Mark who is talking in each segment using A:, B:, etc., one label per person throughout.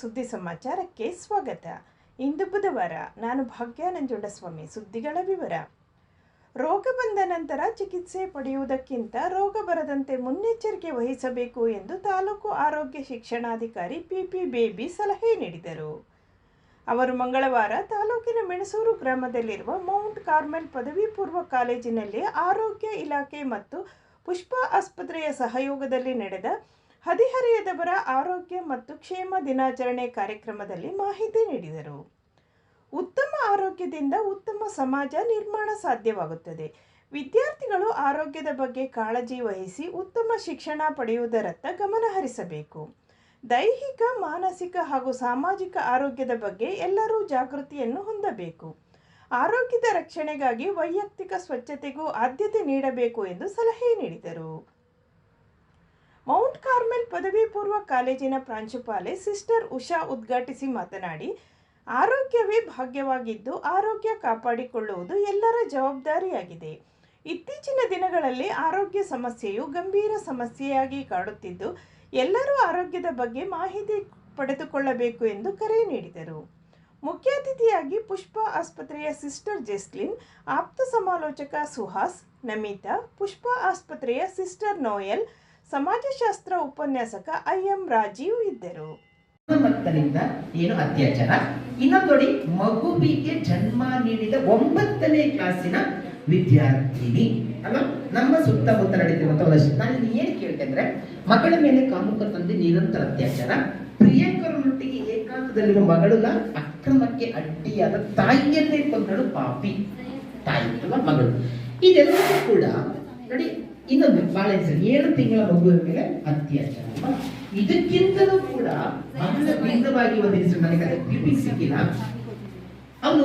A: ಸುದ್ದಿ ಸಮಾಚಾರಕ್ಕೆ ಸ್ವಾಗತ. ಇಂದು ಬುಧವಾರ ನಾನು ಭಾಗ್ಯ ನಂಜುಂಡಸ್ವಾಮಿ ಸುದ್ದಿಗಳ ವಿವರ. ರೋಗ ಬಂದ ನಂತರ ಚಿಕಿತ್ಸೆ ಪಡೆಯುವುದಕ್ಕಿಂತ ರೋಗ ಬರದಂತೆ ಮುನ್ನೆಚ್ಚರಿಕೆ ವಹಿಸಬೇಕು ಎಂದು ತಾಲೂಕು ಆರೋಗ್ಯ ಶಿಕ್ಷಣಾಧಿಕಾರಿ ಪಿಪಿ ಬೇಬಿ ಸಲಹೆ ನೀಡಿದರು. ಅವರು ಮಂಗಳವಾರ ತಾಲೂಕಿನ ಮೆಣಸೂರು ಗ್ರಾಮದಲ್ಲಿರುವ ಮೌಂಟ್ ಕಾರ್ಮೆಲ್ ಪದವಿ ಪೂರ್ವ ಕಾಲೇಜಿನಲ್ಲಿ ಆರೋಗ್ಯ ಇಲಾಖೆ ಮತ್ತು ಪುಷ್ಪ ಆಸ್ಪತ್ರೆಯ ಸಹಯೋಗದಲ್ಲಿ ನಡೆದ ಹದಿಹರೆಯದವರ ಆರೋಗ್ಯ ಮತ್ತು ಕ್ಷೇಮ ದಿನಾಚರಣೆ ಕಾರ್ಯಕ್ರಮದಲ್ಲಿ ಮಾಹಿತಿ ನೀಡಿದರು. ಉತ್ತಮ ಆರೋಗ್ಯದಿಂದ ಉತ್ತಮ ಸಮಾಜ ನಿರ್ಮಾಣ ಸಾಧ್ಯವಾಗುತ್ತದೆ. ವಿದ್ಯಾರ್ಥಿಗಳು ಆರೋಗ್ಯದ ಬಗ್ಗೆ ಕಾಳಜಿ ವಹಿಸಿ ಉತ್ತಮ ಶಿಕ್ಷಣ ಪಡೆಯುವುದರತ್ತ ಗಮನ ಹರಿಸಬೇಕು. ದೈಹಿಕ, ಮಾನಸಿಕ ಹಾಗೂ ಸಾಮಾಜಿಕ ಆರೋಗ್ಯದ ಬಗ್ಗೆ ಎಲ್ಲರೂ ಜಾಗೃತಿಯನ್ನು ಹೊಂದಬೇಕು. ಆರೋಗ್ಯದ ರಕ್ಷಣೆಗಾಗಿ ವೈಯಕ್ತಿಕ ಸ್ವಚ್ಛತೆಗೂ ಆದ್ಯತೆ ನೀಡಬೇಕು ಎಂದು ಸಲಹೆ ನೀಡಿದರು. ಮೌಂಟ್ ಕಾರ್ಮೆಲ್ ಪದವಿ ಪೂರ್ವ ಕಾಲೇಜಿನ ಪ್ರಾಂಶುಪಾಲೆ ಸಿಸ್ಟರ್ ಉಷಾ ಉದ್ಘಾಟಿಸಿ ಮಾತನಾಡಿ, ಆರೋಗ್ಯವೇ ಭಾಗ್ಯವಾಗಿದ್ದು ಆರೋಗ್ಯ ಕಾಪಾಡಿಕೊಳ್ಳುವುದು ಎಲ್ಲರ ಜವಾಬ್ದಾರಿಯಾಗಿದೆ. ಇತ್ತೀಚಿನ ದಿನಗಳಲ್ಲಿ ಆರೋಗ್ಯ ಸಮಸ್ಯೆಯು ಗಂಭೀರ ಸಮಸ್ಯೆಯಾಗಿ ಕಾಡುತ್ತಿದ್ದು, ಎಲ್ಲರೂ ಆರೋಗ್ಯದ ಬಗ್ಗೆ ಮಾಹಿತಿ ಪಡೆದುಕೊಳ್ಳಬೇಕು ಎಂದು ಕರೆ ನೀಡಿದರು. ಮುಖ್ಯ ಅತಿಥಿಯಾಗಿ ಪುಷ್ಪ ಆಸ್ಪತ್ರೆಯ ಸಿಸ್ಟರ್ ಜೆಸ್ಲಿನ್, ಆಪ್ತ ಸಮಾಲೋಚಕ ಸುಹಾಸ್, ನಮಿತಾ, ಪುಷ್ಪ ಆಸ್ಪತ್ರೆಯ ಸಿಸ್ಟರ್ ನೋಯಲ್ ಸಮಾಜಶಾಸ್ತ್ರ ಉಪನ್ಯಾಸಕ ಐ ಎಂ ರಾಜೀವ್ ಇದ್ದರು.
B: ಮಕ್ಕಳಿಂದ ಏನು ಅತ್ಯಾಚಾರ? ಇನ್ನೊಂದು ನೋಡಿ, ಮಗುವಿಗೆ ಜನ್ಮ ನೀಡಿದ ಒಂಬತ್ತನೇ ಕ್ಲಾಸಿನ ವಿದ್ಯಾರ್ಥಿನಿ. ಅಲ್ಲ ನಮ್ಮ ಸುತ್ತಮುತ್ತ ನಡೀತಿರುವಂತ ನಾನು ಇಲ್ಲಿ ಏನು ಕೇಳ್ತೆ ಅಂದ್ರೆ, ಮಗಳ ಮೇಲೆ ಕಾಮುಕ ತಂದೆ ನಿರಂತರ ಅತ್ಯಾಚಾರ. ಪ್ರಿಯಕರನೊಟ್ಟಿಗೆ ಏಕಾಂತದಲ್ಲಿರುವ ಮಗಳ ಅಕ್ರಮಕ್ಕೆ ಅಡ್ಡಿಯಾದ ತಾಯಿಯನ್ನೇ ಕೊಂದಳು ಪಾಪಿ. ತಾಯಿ ಅಲ್ವಾ ಮಗಳು. ಇದೆಲ್ಲವೂ ಕೂಡ, ನೋಡಿ ಇನ್ನೊಂದು ಬಹಳ ಏಳು ತಿಂಗಳ ಮಗುವಿನ ಮೇಲೆ ಅತ್ಯಾಚಾರ. ಇದಕ್ಕಿಂತಲೂ ಕೂಡ ಬಹಳ ಭಿನ್ನವಾಗಿ ಒಂದು ಹೆಸರು ನನಗೆ ಅದಕ್ಕೆ ಸಿಕ್ಕಿಲ್ಲ. ಅವನು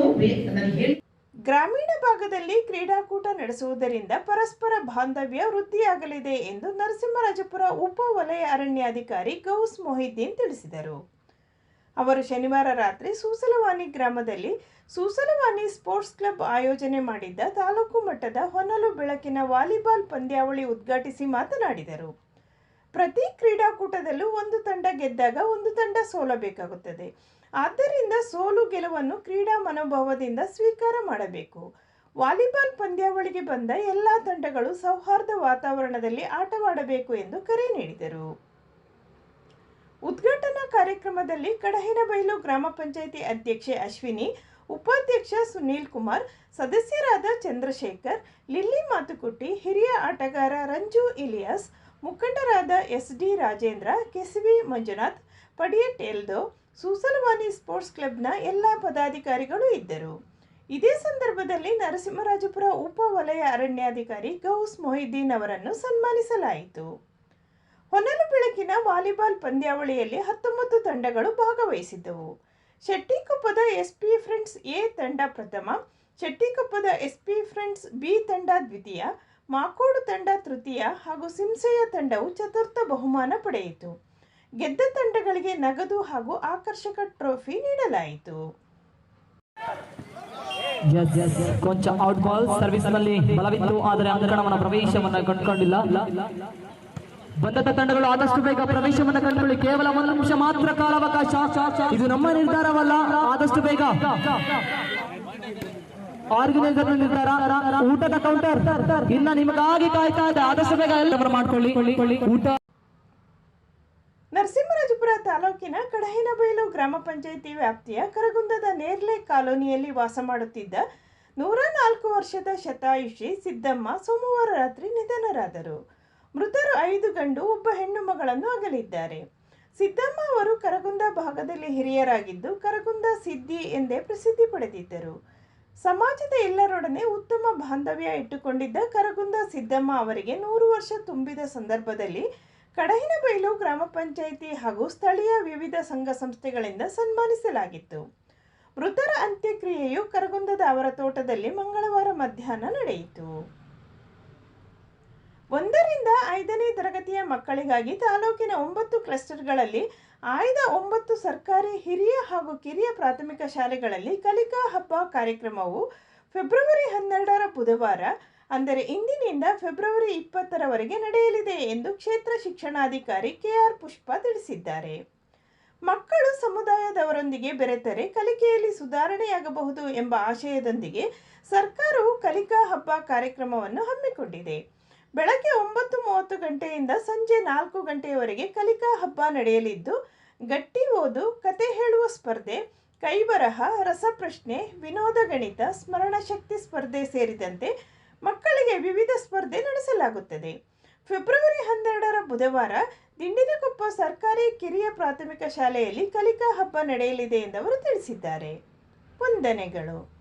B: ನನಗೆ ಹೇಳಿ
A: ಗ್ರಾಮೀಣ ಭಾಗದಲ್ಲಿ ಕ್ರೀಡಾಕೂಟ ನಡೆಸುವುದರಿಂದ ಪರಸ್ಪರ ಬಾಂಧವ್ಯ ವೃದ್ಧಿಯಾಗಲಿದೆ ಎಂದು ನರಸಿಂಹರಾಜಪುರ ಉಪ ವಲಯ ಅರಣ್ಯಾಧಿಕಾರಿ ಗೌಸ್ ಮೊಹಿದ್ದೀನ್ ತಿಳಿಸಿದರು. ಅವರು ಶನಿವಾರ ರಾತ್ರಿ ಸೂಸಲವಾನಿ ಗ್ರಾಮದಲ್ಲಿ ಸೂಸಲವಾನಿ ಸ್ಪೋರ್ಟ್ಸ್ ಕ್ಲಬ್ ಆಯೋಜನೆ ಮಾಡಿದ್ದ ತಾಲೂಕು ಮಟ್ಟದ ಹೊನಲು ಬೆಳಕಿನ ವಾಲಿಬಾಲ್ ಪಂದ್ಯಾವಳಿ ಉದ್ಘಾಟಿಸಿ ಮಾತನಾಡಿದರು. ಪ್ರತಿ ಕ್ರೀಡಾಕೂಟದಲ್ಲೂ ಒಂದು ತಂಡ ಗೆದ್ದಾಗ ಒಂದು ತಂಡ ಸೋಲಬೇಕಾಗುತ್ತದೆ ಆದ್ದರಿಂದ ಸೋಲು ಗೆಲುವನ್ನು ಕ್ರೀಡಾ ಮನೋಭಾವದಿಂದ ಸ್ವೀಕಾರ ಮಾಡಬೇಕು. ವಾಲಿಬಾಲ್ ಪಂದ್ಯಾವಳಿಗೆ ಬಂದ ಎಲ್ಲ ತಂಡಗಳು ಸೌಹಾರ್ದ ವಾತಾವರಣದಲ್ಲಿ ಆಟವಾಡಬೇಕು ಎಂದು ಕರೆ ನೀಡಿದರು. ಉದ್ಘಾಟನಾ ಕಾರ್ಯಕ್ರಮದಲ್ಲಿ ಕಡಹಿನಬೈಲು ಗ್ರಾಮ ಪಂಚಾಯಿತಿ ಅಧ್ಯಕ್ಷೆ ಅಶ್ವಿನಿ, ಉಪಾಧ್ಯಕ್ಷ ಸುನೀಲ್ ಕುಮಾರ್, ಸದಸ್ಯರಾದ ಚಂದ್ರಶೇಖರ್, ಲಿಲ್ಲಿ ಮಾತುಕುಟ್ಟಿ, ಹಿರಿಯ ಆಟಗಾರ ರಂಜು ಇಲಿಯಾಸ್, ಮುಖಂಡರಾದ S D Rajendra KCV Manjunath, Padiyat Eldo, Susalavani sports ಕ್ಲಬ್ನ ಎಲ್ಲ ಪದಾಧಿಕಾರಿಗಳು ಇದ್ದರು. ಇದೇ ಸಂದರ್ಭದಲ್ಲಿ ನರಸಿಂಹರಾಜಪುರ ಉಪ ವಲಯ ಅರಣ್ಯಾಧಿಕಾರಿ ಗೌಸ್ ಮೊಹಿದ್ದೀನ್ ಅವರನ್ನು ಸನ್ಮಾನಿಸಲಾಯಿತು. ಹೊನಲು ಬೆಳಕಿನ ವಾಲಿಬಾಲ್ ಪಂದ್ಯಾವಳಿಯಲ್ಲಿ ಹತ್ತೊಂಬತ್ತು ತಂಡಗಳು ಭಾಗವಹಿಸಿದ್ದವು. ಶೆಟ್ಟಿಕೊಪ್ಪದ ಎಸ್ಪಿ ಫ್ರೆಂಡ್ಸ್ ಎ ತಂಡ ಪ್ರಥಮ, ಶೆಟ್ಟಿಕೊಪ್ಪದ ಎಸ್ಪಿ ಫ್ರೆಂಡ್ಸ್ ಬಿ ತಂಡ ದ್ವಿತೀಯ, ಮಾಕೋಡು ತಂಡ ತೃತೀಯ ಹಾಗೂ ಸಿಂಸೆಯ ತಂಡವು ಚತುರ್ಥ ಬಹುಮಾನ ಪಡೆಯಿತು. ಗೆದ್ದ ತಂಡಗಳಿಗೆ ನಗದು ಹಾಗೂ ಆಕರ್ಷಕ ಟ್ರೋಫಿ ನೀಡಲಾಯಿತು.
C: ಎಸ್ ಎಸ್ ಔಟ್ ಬಾಲ್ ಸರ್ವಿಸ್ನಲ್ಲಿ ಬಲವಿತ್ತು, ಆದರೆ ಅಂಕಣವನ್ನ ಪ್ರವೇಶವನ್ನು ಕಂಡುಕೊಂಡಿಲ್ಲ ಬಂದಂತ ತಂಡಗಳು ಆದಷ್ಟು ಬೇಗ ಪ್ರವೇಶವನ್ನು ಕಂಡುಕೊಳ್ಳಿ. ಕೇವಲ ಒಂದು ನಿಮಿಷ ಮಾತ್ರ ಕಾಲಾವಕಾಶ. ಇದು ನಮ್ಮ ನಿರ್ಧಾರವಲ್ಲ, ಆದಷ್ಟು ಬೇಗ. ಆರ್ಗನೈಸರ್ ನಿರ್ಧಾರ. ಊಟದ ಕೌಂಟರ್ ಇನ್ನ ನಿಮಗಾಗಿ ಕಾಯ್ತಾ ಇದೆ. ಆದಷ್ಟು ಬೇಗ ಎಲ್ಲ ಮಾಡ್ಕೊಳ್ಳಿ. ಊಟ.
A: ನರಸಿಂಹರಾಜಪುರ ತಾಲೂಕಿನ ಕಡಹಿನಬೈಲು ಗ್ರಾಮ ಪಂಚಾಯಿತಿ ವ್ಯಾಪ್ತಿಯ ಕರಗುಂದದ ನೇರ್ಲೆ ಕಾಲೋನಿಯಲ್ಲಿ ವಾಸ ಮಾಡುತ್ತಿದ್ದ ನೂರ ನಾಲ್ಕು ವರ್ಷದ ಶತಾಯುಷಿ ಸಿದ್ದಮ್ಮ ಸೋಮವಾರ ರಾತ್ರಿ ನಿಧನರಾದರು. ಮೃತರು ಐದು ಗಂಡು, ಒಬ್ಬ ಹೆಣ್ಣು ಮಗಳನ್ನು ಅಗಲಿದ್ದಾರೆ. ಸಿದ್ದಮ್ಮ ಅವರು ಕರಗುಂದ ಭಾಗದಲ್ಲಿ ಹಿರಿಯರಾಗಿದ್ದು, ಕರಗುಂದ ಸಿದ್ದಿ ಎಂದೇ ಪ್ರಸಿದ್ಧಿ ಪಡೆದಿದ್ದರು. ಸಮಾಜದ ಎಲ್ಲರೊಡನೆ ಉತ್ತಮ ಬಾಂಧವ್ಯ ಇಟ್ಟುಕೊಂಡಿದ್ದ ಕರಗುಂದ ಸಿದ್ದಮ್ಮ ಅವರಿಗೆ ನೂರು ವರ್ಷ ತುಂಬಿದ ಸಂದರ್ಭದಲ್ಲಿ ಕಡಹಿನಬೈಲು ಗ್ರಾಮ ಪಂಚಾಯಿತಿ ಹಾಗೂ ಸ್ಥಳೀಯ ವಿವಿಧ ಸಂಘ ಸಂಸ್ಥೆಗಳಿಂದ ಸನ್ಮಾನಿಸಲಾಗಿತ್ತು. ಮೃತರ ಅಂತ್ಯಕ್ರಿಯೆಯು ಕರಗುಂದದ ಅವರ ತೋಟದಲ್ಲಿ ಮಂಗಳವಾರ ಮಧ್ಯಾಹ್ನ ನಡೆಯಿತು. ಒಂದರಿಂದ ಐದನೇ ತರಗತಿಯ ಮಕ್ಕಳಿಗಾಗಿ ತಾಲೂಕಿನ ಒಂಬತ್ತು ಕ್ಲಸ್ಟರ್ಗಳಲ್ಲಿ ಆಯ್ದ ಒಂಬತ್ತು ಸರ್ಕಾರಿ ಹಿರಿಯ ಹಾಗೂ ಕಿರಿಯ ಪ್ರಾಥಮಿಕ ಶಾಲೆಗಳಲ್ಲಿ ಕಲಿಕಾ ಹಬ್ಬ ಕಾರ್ಯಕ್ರಮವು ಫೆಬ್ರವರಿ ಹನ್ನೆರಡರ ಬುಧವಾರ, ಅಂದರೆ ಇಂದಿನಿಂದ ಫೆಬ್ರವರಿ ಇಪ್ಪತ್ತರವರೆಗೆ ನಡೆಯಲಿದೆ ಎಂದು ಕ್ಷೇತ್ರ ಶಿಕ್ಷಣಾಧಿಕಾರಿ ಕೆಆರ್ ಪುಷ್ಪ ತಿಳಿಸಿದ್ದಾರೆ. ಮಕ್ಕಳು ಸಮುದಾಯದವರೊಂದಿಗೆ ಬೆರೆತರೆ ಕಲಿಕೆಯಲ್ಲಿ ಸುಧಾರಣೆಯಾಗಬಹುದು ಎಂಬ ಆಶಯದೊಂದಿಗೆ ಸರ್ಕಾರವು ಕಲಿಕಾ ಹಬ್ಬ ಕಾರ್ಯಕ್ರಮವನ್ನು ಹಮ್ಮಿಕೊಂಡಿದೆ. ಬೆಳಗ್ಗೆ ಒಂಬತ್ತು ಮೂವತ್ತು ಗಂಟೆಯಿಂದ ಸಂಜೆ ನಾಲ್ಕು ಗಂಟೆಯವರೆಗೆ ಕಲಿಕಾ ಹಬ್ಬ ನಡೆಯಲಿದ್ದು, ಗಟ್ಟಿ ಓದು, ಕತೆ ಹೇಳುವ ಸ್ಪರ್ಧೆ, ಕೈಬರಹ, ರಸಪ್ರಶ್ನೆ, ವಿನೋದ ಗಣಿತ ಸ್ಮರಣಶಕ್ತಿ ಸ್ಪರ್ಧೆ ಸೇರಿದಂತೆ ಮಕ್ಕಳಿಗೆ ವಿವಿಧ ಸ್ಪರ್ಧೆ ನಡೆಸಲಾಗುತ್ತದೆ. ಫೆಬ್ರವರಿ ಹನ್ನೆರಡರ ಬುಧವಾರ ದಿಂಡಿನಕೊಪ್ಪ ಸರ್ಕಾರಿ ಕಿರಿಯ ಪ್ರಾಥಮಿಕ ಶಾಲೆಯಲ್ಲಿ ಕಲಿಕಾ ಹಬ್ಬ ನಡೆಯಲಿದೆ ಎಂದು ಅವರು ತಿಳಿಸಿದ್ದಾರೆ. ವಂದನೆಗಳು.